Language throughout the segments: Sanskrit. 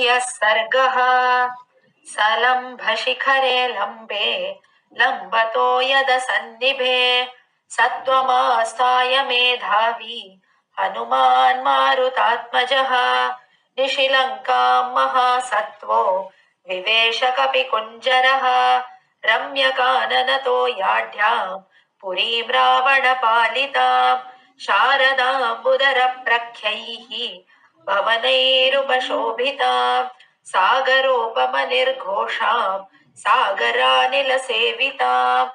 सर्गः सलम्भशिखरे लम्बे लम्बतो यदसन्निभे सत्त्वमास्थाय मेधावी हनुमान् मारुतात्मजः निशिलङ्कां महासत्त्वो विवेशकपिकुञ्जरः रम्यकाननतो याढ्याम् पुरीं रावणपालिताम् शारदाम्बुदरप्रख्यैः भवनैरुपशोभिताम् सागरोपमनिर्घोषाम् सागरानिलसेविताम्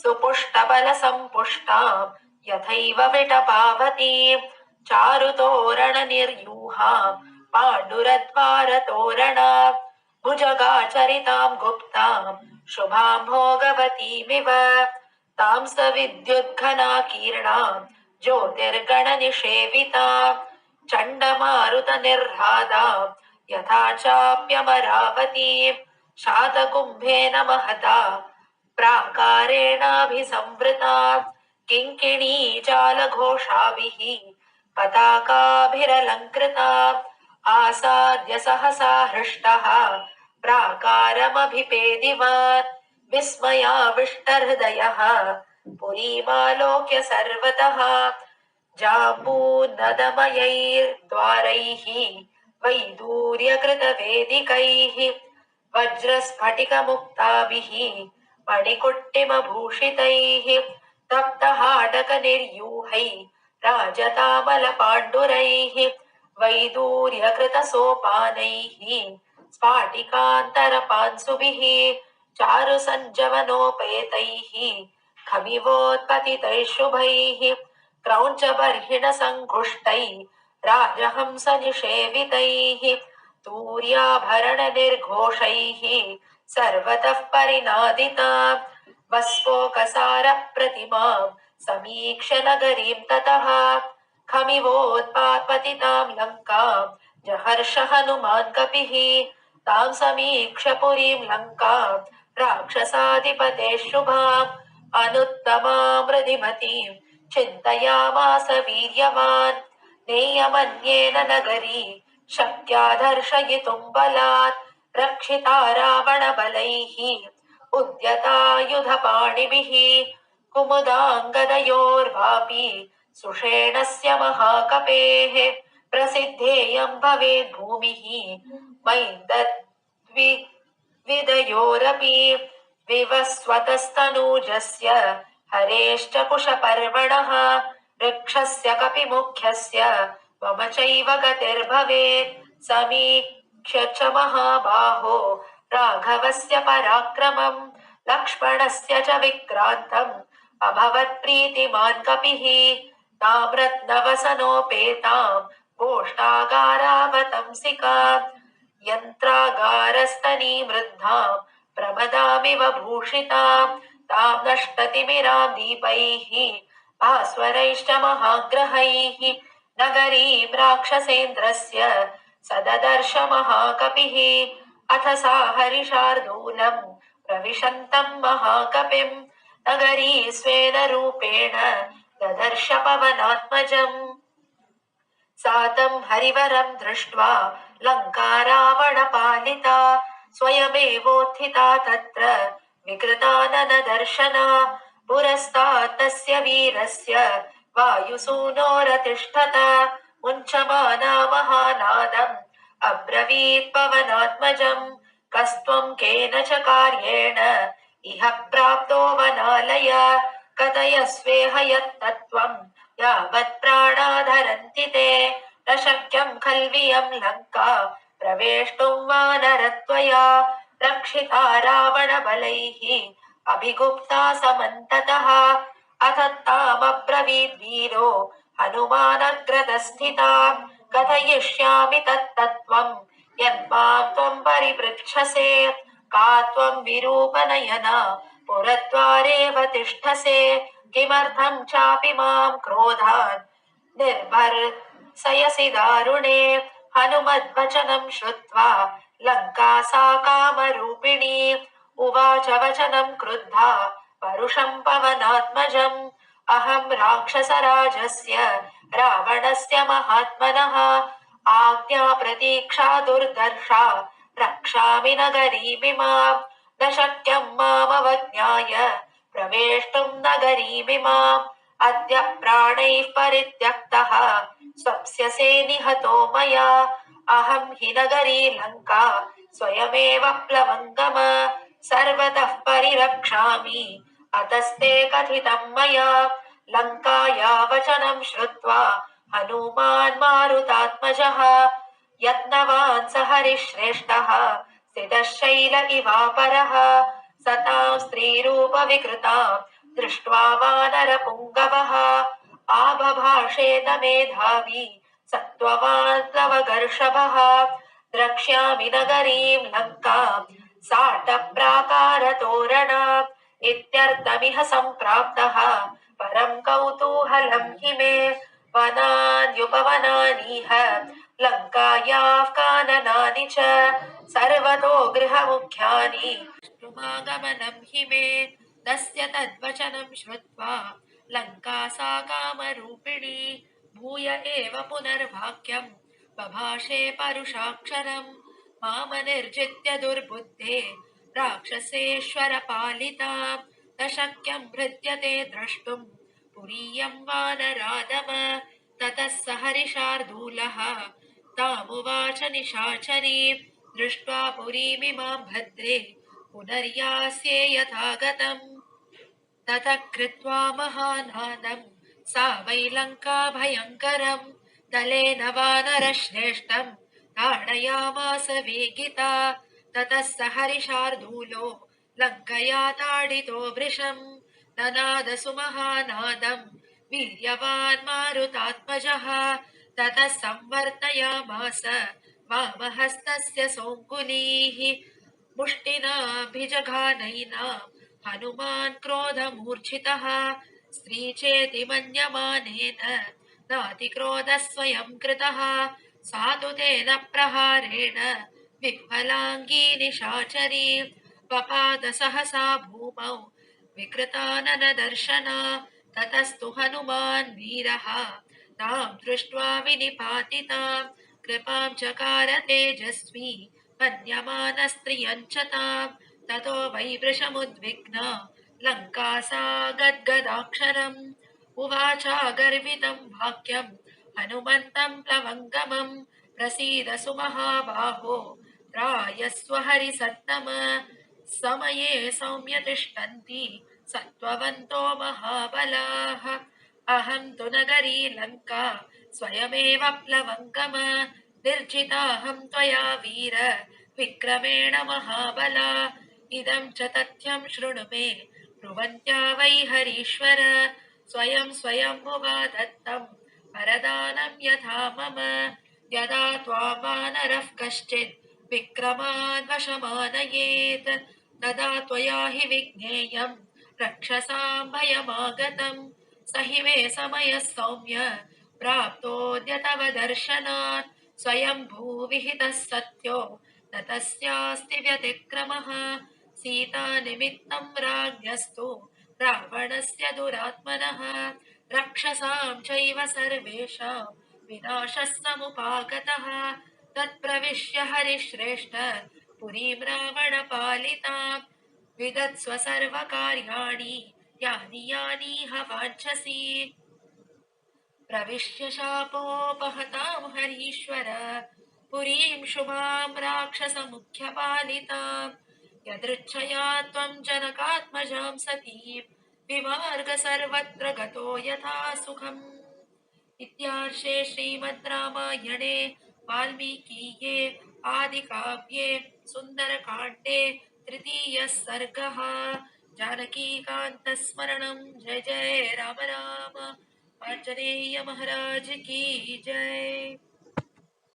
सुपुष्टबलसम्पुष्टाम् यथैव विटपावतीम् चारुतोरणनिर्यूहाम् पाण्डुरद्वारतोरणाम् भुजगाचरिताम् गुप्ताम् शुभाम् भोगवतीमिव। तां सविद्युद्घनाकीर्णाम् ज्योतिर्गणनिषेविताम् चण्डमारुतनिर्ह्लादाम् यथा चाप्यमरावतीम् शातकुम्भेन महता प्राकारेणाभिसंवृता किङ्किणी जालघोषाभिः पताकाभिरलङ्कृता आसाद्य सहसा हृष्टः प्राकारमभिपेदिवान् विस्मयाविष्टहृदयः पुरीमालोक्य सर्वतः जाम्बूनदमयैर्द्वारैः वैदूर्यकृतवेदिकैः वज्रस्फटिकमुक्ताभिः मणिकुट्टिमभूषितैः तप्तहाटकनिर्यूहै राजतामलपाण्डुरैः वैदूर्यकृतसोपानैः स्फाटिकान्तरपांसुभिः चारुसञ्जवनोपेतैः खमिवोत्पतितैः शुभैः क्रौञ्चबर्हिणसङ्घुष्टै राजहंसनिषेवितैः तूर्याभरणनिर्घोषैः सर्वतः परिनादिता। वस्फोकसारप्रतिमाम् समीक्ष्य नगरीम् ततः। खमिवोत्पात्पतिताम् लङ्काम् जहर्ष हनुमान् कपिः। तां समीक्ष्य पुरीम् लङ्काम् राक्षसाधिपते शुभाम्। अनुत्तमामृदिमतीम् चिन्तयामास वीर्यवान् नेयमन्येन नगरी शक्या दर्शयितुम् बलात्। रक्षिता रावणबलैः उद्यतायुधपाणिभिः। कुमुदाङ्गदयोर्वापि सुषेणस्य महाकपेः। प्रसिद्धेयम् भवेद् भूमिः मैन्दद्वि विदयोरपि विवस्वतस्तनूजस्य हरेश्च कुशपर्वणः वृक्षस्य कपिमुख्यस्य मम चैव गतिर्भवेत्। समीक्ष्य च महाबाहो राघवस्य पराक्रमम् लक्ष्मणस्य च विक्रान्तम् अभवत्प्रीतिमान् कपिः तां रत्नवसनोपेताम् गोष्ठागारावतंसिकाम् यन्त्रागारस्तनी वृद्धाम् प्रमदामिव भूषिताम् तां नष्टतिमिराम् दीपैः भास्वरैश्च महाग्रहैः नगरीं राक्षसेन्द्रस्य सददर्श महाकपिः अथ सा हरिशार्दूलम् प्रविशन्तम् महाकपिम् नगरी स्वेन रूपेण ददर्श पवनात्मजम् सा तं हरिवरं दृष्ट्वा लङ्का रावणपालिता स्वयमेवोत्थिता तत्र विकृताननदर्शना पुरस्तात् तस्य वीरस्य वायुसूनोरतिष्ठत मुञ्चमाना महानादम् अब्रवीत् पवनात्मजम् कस्त्वम् केन च कार्येण इह प्राप्तो वनालय कथयस्वेह यत्तत्त्वम् यावत् प्राणाधरन्ति ते न शक्यम् खल्वियम् लङ्का प्रवेष्टुम् वानरत्वया रक्षिता रावणबलैः अभिगुप्ता समन्ततः। अथ तामब्रवीद्वीरो हनुमानग्रतस्थिता कथयिष्यामि तत्तत्त्वम् यन्मां त्वम् परिपृच्छसे। का त्वम् विरूपनयना पुरद्वारेव तिष्ठसे। किमर्थम् चापि माम् क्रोधान् निर्भर्सयसि दारुणे। हनुमद्वचनम् श्रुत्वा लङ्का सा कामरूपिणी उवाच वचनम् क्रुद्धा। परुषम् पवनात्मजम्। अहम् राक्षसराजस्य रावणस्य महात्मनः। आज्ञा प्रतीक्षा दुर्दर्शा। रक्षामि नगरीमिमाम् न शक्यम् मामवज्ञाय। प्रवेष्टुम् नगरीमिमाम् अद्य प्राणैः परित्यक्तः। स्वप्स्यसे निहतो मया अहम् हि नगरी लङ्का स्वयमेव प्लवङ्गम सर्वतः परिरक्षामि। अतस्ते कथितम् मया लङ्काया वचनम् श्रुत्वा हनूमान् मारुतात्मजः यत्नवान् स हरिश्रेष्ठः स्थितः शैल इवापरः। सतां स्त्रीरूपविकृताम् दृष्ट्वा वानरपुङ्गवः आबभाषेत मेधावी प्लवगर्षभः द्रक्ष्यामि नगरीम् लङ्काम् साटप्राकारतोरणाम् इत्यर्थमिह सम्प्राप्तः। परम् कौतूहलम् हि मे। वनान्युपवनानीह लङ्कायाः काननानि च। सर्वतो गृहमुख्यानि। मे। तस्य तद्वचनम् श्रुत्वा लङ्का सा कामरूपिणी भूय एव पुनर्वाक्यम् बभाषे परुषाक्षरम्। मामनिर्जित्य दुर्बुद्धे राक्षसेश्वर पालिता न शक्यम् भृत्यते द्रष्टुम्। पुरीयम् वानरादम। ततः स हरिशार्दूलः। तामुवाच निशाचरी। दृष्ट्वा पुरीमिमाम् भद्रे। पुनर्यास्ये यथा गतम् ततः कृत्वा महानादम् सा वै लङ्का भयङ्करम् दलेन वानरश्रेष्ठम् ताडयामास वेगिता। ततः स हरिशार्दूलो लङ्कया ताडितो वृषम्। ननादसु महानादम् वीर्यवान् मारुतात्मजः। ततः संवर्तयामास वामहस्तस्य सोऽङ्गुलीः मुष्टिनाभिजघानैना हनुमान् क्रोधमूर्छितः स्त्री चेति मन्यमानेन नातिक्रोधः स्वयम् कृतः सा तु तेन प्रहारेण विह्वलाङ्गी निशाचरी पपात सहसा भूमौ विकृताननदर्शना ततस्तु हनुमान् वीरः ताम् दृष्ट्वा विनिपातिताम् कृपाम् चकार तेजस्वी मन्यमानस्त्रियम् च ताम् ततो वै वृषमुद्विग्ना लङ्का सा गद्गदाक्षरम् उवाचागर्वितम् वाक्यम् हनुमन्तम् प्लवङ्गमम्। प्रसीद सुमहाबाहो त्रायस्व हरिसत्तम। समये सौम्य तिष्ठन्ति सत्त्ववन्तो महाबलाः। अहम् तु नगरी लङ्का। स्वयमेव प्लवङ्गम। निर्जिताहम् त्वया वीर। विक्रमेण महाबला। इदम् च तथ्यम् शृणु मे ब्रुवन्त्या वै हरीश्वर। स्वयम् स्वयम्भुवा दत्तम् वरदानम् यथा मम। यदा त्वां वानरः कश्चित् विक्रमाद्वशमानयेत् तदा त्वया हि विज्ञेयम् रक्षसाम् भयमागतम् स हि मे समयः सौम्य। प्राप्तोऽद्य तव दर्शनात्। स्वयं सत्यो। न तस्यास्ति व्यतिक्रमः। सीतानिमित्तम् राज्ञस्तु। रावणस्य दुरात्मनः रक्षसाम् चैव सर्वेषाम् विनाशः तत्प्रविश्य हरिश्रेष्ठ पुरीम् रावणपालिताम् विदत्स्व सर्वकार्याणि, यानि यानीह वाञ्छसि प्रविश्य शापोपहताम् हरीश्वर। पुरीम् शुभाम् राक्षसमुख्यपालिताम् यदृच्छया त्वम् जनकात्मजाम् सतीम् विमार्ग सर्वत्र गतो यथा सुखम्। इत्यार्षे श्रीमद् रामायणे वाल्मीकीये आदिकाव्ये सुन्दरकाण्डे तृतीयः सर्गः। जय जय राम राम आञ्जनेय महाराज की जय।